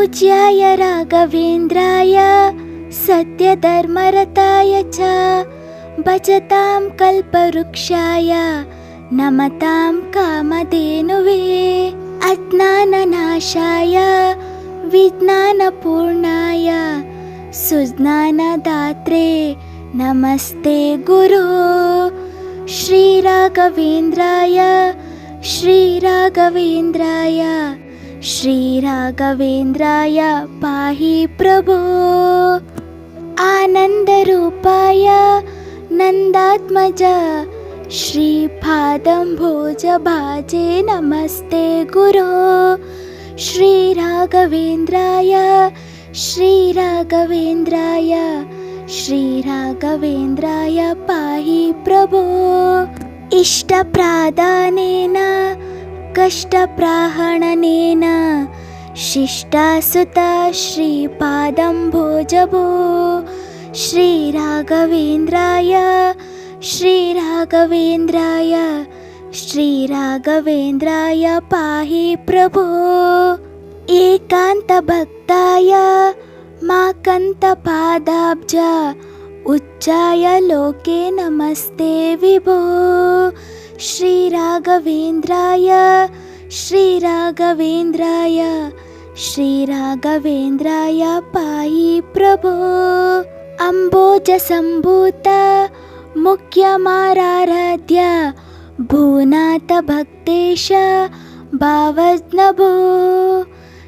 पूज्याय राघवेन्द्राय सत्यधर्मरताय च भजतां कल्पवृक्षाय नमतां कामधेनुवे अज्ञाननाशाय विज्ञानपूर्णाय सुज्ञानदात्रे नमस्ते गुरु। श्रीराघवेन्द्राय श्रीराघवेन्द्राय श्रीराघवेन्द्राय पाहि प्रभो। आनन्दरूपाय नन्दात्मज श्रीपादं भोजभाजे नमस्ते गुरो। श्रीराघवेन्द्राय श्रीराघवेन्द्राय श्रीराघवेन्द्राय पाहि प्रभो। इष्टप्रादानेन कष्टप्राहणनेन शिष्टासुता श्रीपादं भोजभो श्रीराघवेन्द्राय श्रीराघवेन्द्राय श्रीराघवेन्द्राय पाहि प्रभो। एकान्तभक्ताय माकन्तपादाब्ज उच्चाय लोके नमस्ते विभो श्रीराघवेन्द्राय श्रीराघवेन्द्राय श्रीराघवेन्द्राय पाहि प्रभो। अम्बोजसम्भूत मुख्यमाराध्य भूनाथभक्तेश भावज्ञभो।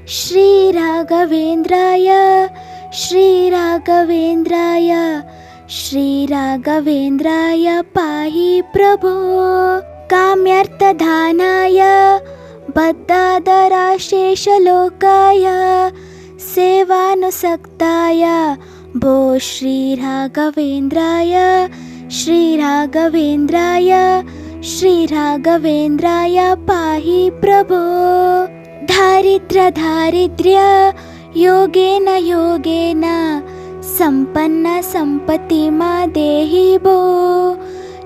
श्रीराघवेन्द्राय श्रीराघवेन्द्राय श्रीराघवेन्द्राय पाहि प्रभो काम्यर्थदानाय बद्धादराशेषलोकाय सेवानुसक्ताय भो श्रीराघवेन्द्राय श्रीराघवेन्द्राय श्रीराघवेन्द्राय पाहि प्रभो। दारिद्र्यदारिद्र्य योगेन योगेन सम्पन्नसम्पत्तिमा देहि भो।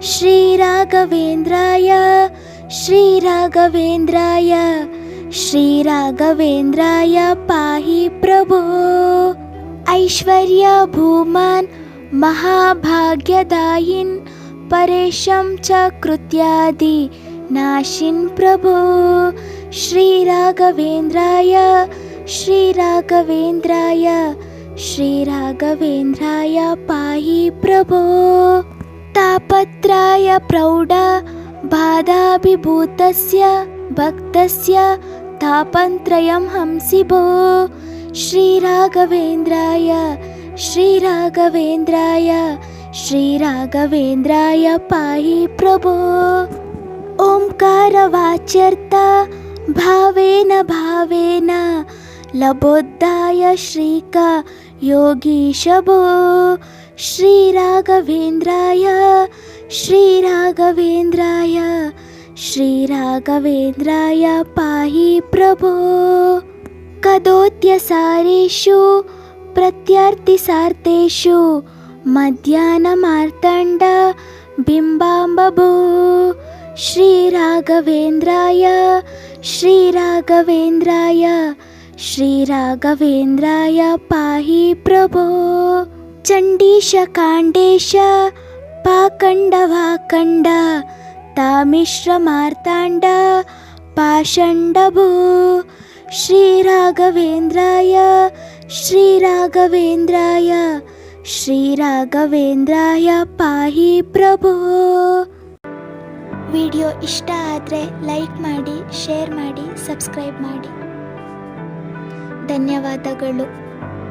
श्रीराघवेन्द्राय श्रीराघवेन्द्राय श्रीराघवेन्द्राय पाहि प्रभो। ऐश्वर्यभूमान् महाभाग्यदायिन् परेशं च कृत्यादि नाशिन् प्रभो। श्रीराघवेन्द्राय श्रीराघवेन्द्राय श्रीराघवेन्द्राय पाहि प्रभो तापत्राय प्रौढ बाधाभिभूतस्य भक्तस्य तापन्त्रयं हंसि भो श्रीराघवेन्द्राय श्रीराघवेन्द्राय श्रीराघवेन्द्राय पाहि प्रभो। ओङ्कारवाच्यर्थ भावेन भावेन लबोद्धाय श्रीका योगीशभो श्रीराघवेन्द्राय श्रीराघवेन्द्राय श्रीराघवेन्द्राय पाहि प्रभो। कदोत्यसारेषु मध्याह्नमार्तण्ड बिम्बाम्बभो। श्रीराघवेन्द्राय श्रीराघवेन्द्राय श्रीराघवेन्द्राय पाहि प्रभो चण्डीशकाण्डेश पाकण्डवाकण्ड तामिश्रमार्ताण्ड पाषण्डभो श्रीराघवेन्द्राय श्रीराघवेन्द्राय ಶ್ರೀರಾಘವೇಂದ್ರಾಯ ಪಾಹಿ ಪ್ರಭೋ ವಿಡಿಯೋ ಇಷ್ಟ ಆದರೆ ಲೈಕ್ ಮಾಡಿ ಶೇರ್ ಮಾಡಿ ಸಬ್ಸ್ಕ್ರೈಬ್ ಮಾಡಿ ಧನ್ಯವಾದಗಳು.